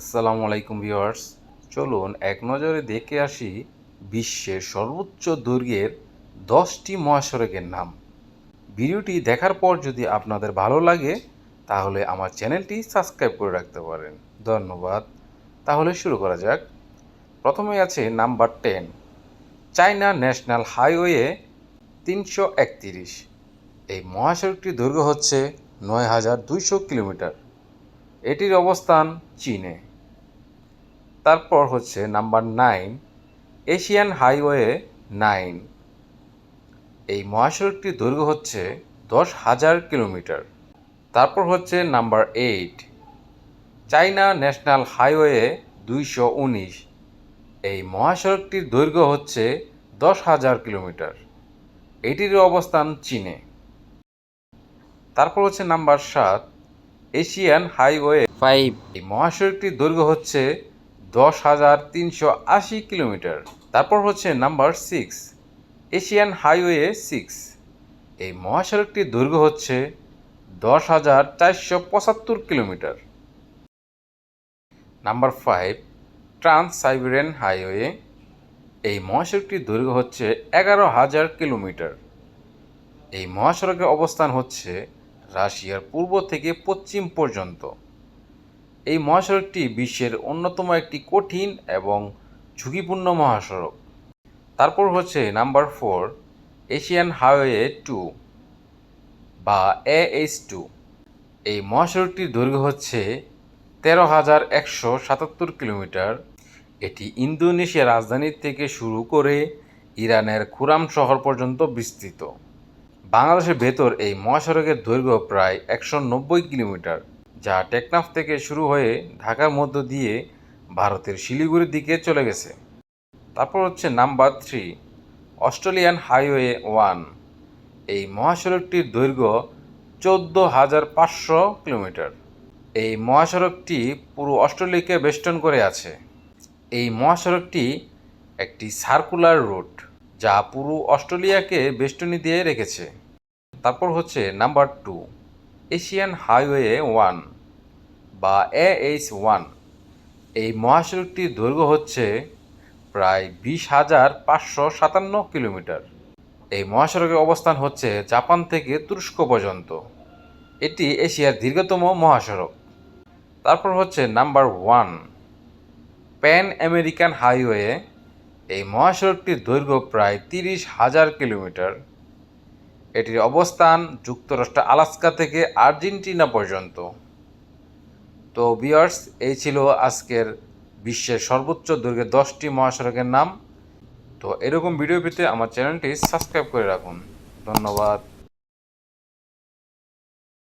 আসসালামু আলাইকুম ভিউয়ার্স। চলুন এক নজরে দেখে আসি বিশ্বের সর্বোচ্চ দৈর্ঘ্যের দশটি মহাসড়কের নাম। ভিডিওটি দেখার পর যদি আপনাদের ভালো লাগে, তাহলে আমার চ্যানেলটি সাবস্ক্রাইব করে রাখতে পারেন। ধন্যবাদ। তাহলে শুরু করা যাক। প্রথমে আছে number ten, China national highway তিনশো একতিরিশ। এই মহাসড়কটির দৈর্ঘ্য হচ্ছে নয় হাজার দুইশো কিলোমিটার। এটির অবস্থান চীনে। তারপর হচ্ছে number nine, Asian highway nine. এই মহাসড়কটির দৈর্ঘ্য হচ্ছে দশ হাজার কিলোমিটার। তারপর হচ্ছে number eight, China national highway দুইশো উনিশ। এই মহাসড়কটির দৈর্ঘ্য হচ্ছে দশ হাজার কিলোমিটার। এটির অবস্থান চীনে। তারপর হচ্ছে নাম্বার সাত, এশিয়ান হাইওয়ে ফাইভ। এই মহাসড়কটির দৈর্ঘ্য হচ্ছে দশ হাজার তিনশো আশি কিলোমিটার। তারপর হচ্ছে number six Asian highway six এই মহাসড়কটির দৈর্ঘ্য হচ্ছে দশ হাজার চারশো পঁচাত্তর kilometre. Number five trans Siberian highway. এই মহাসড়কটির দৈর্ঘ্য হচ্ছে এগারো হাজার কিলোমিটার। এই মহাসড়কের অবস্থান হচ্ছে রাশিয়ার পূর্ব থেকে পশ্চিম পর্যন্ত। এই মহাসড়কটি বিশ্বের অন্যতম একটি কঠিন এবং ঝুঁকিপূর্ণ মহাসড়ক। তারপর হচ্ছে number four, Asian highway two বা এএইচ টু এই মহাসড়কটির দৈর্ঘ্য হচ্ছে তেরো হাজার একশো সাতাত্তর কিলোমিটার। এটি ইন্দোনেশিয়ার রাজধানী থেকে শুরু করে ইরানের খুরাম শহর পর্যন্ত বিস্তৃত। বাংলাদেশের ভেতর এই মহাসড়কের দৈর্ঘ্য প্রায় একশো নব্বই কিলোমিটার। যা টেকনাফ থেকে শুরু হয়ে ঢাকার মধ্য দিয়ে ভারতের শিলিগুড়ির দিকে চলে গেছে। তারপর হচ্ছে number three Australian highway one এই মহাসড়কটির দৈর্ঘ্য চোদ্দ হাজার পাঁচশো কিলোমিটার। এই মহাসড়কটি পুরো অস্ট্রেলিয়াকে বেষ্টন করে আছে। এই মহাসড়কটি একটি সার্কুলার রুট যা পুরো অস্ট্রেলিয়াকে বেষ্টনী দিয়ে রেখেছে। তারপর হচ্ছে number two Asian highway one বা এএইচ ওয়ান এই মহাসড়কটির দৈর্ঘ্য হচ্ছে প্রায় বিশ হাজার পাঁচশো সাতান্ন কিলোমিটার। এই মহাসড়কের অবস্থান হচ্ছে জাপান থেকে তুরস্ক পর্যন্ত। এটি এশিয়ার দীর্ঘতম মহাসড়ক। তারপর হচ্ছে number one, pan American highway. এই মহাসড়কটির দৈর্ঘ্য প্রায় তিরিশ হাজার কিলোমিটার। এটির অবস্থান যুক্তরাষ্ট্র, আলাস্কা থেকে আর্জেন্টিনা পর্যন্ত। তো বিয়ার্স এই ছিল আজকের বিশ্বের সর্বোচ্চ দৈর্ঘ্যের দশটি মহাসড়কের নাম। তো এরকম ভিডিও পেতে আমার চ্যানেলটি সাবস্ক্রাইব করে রাখুন। ধন্যবাদ।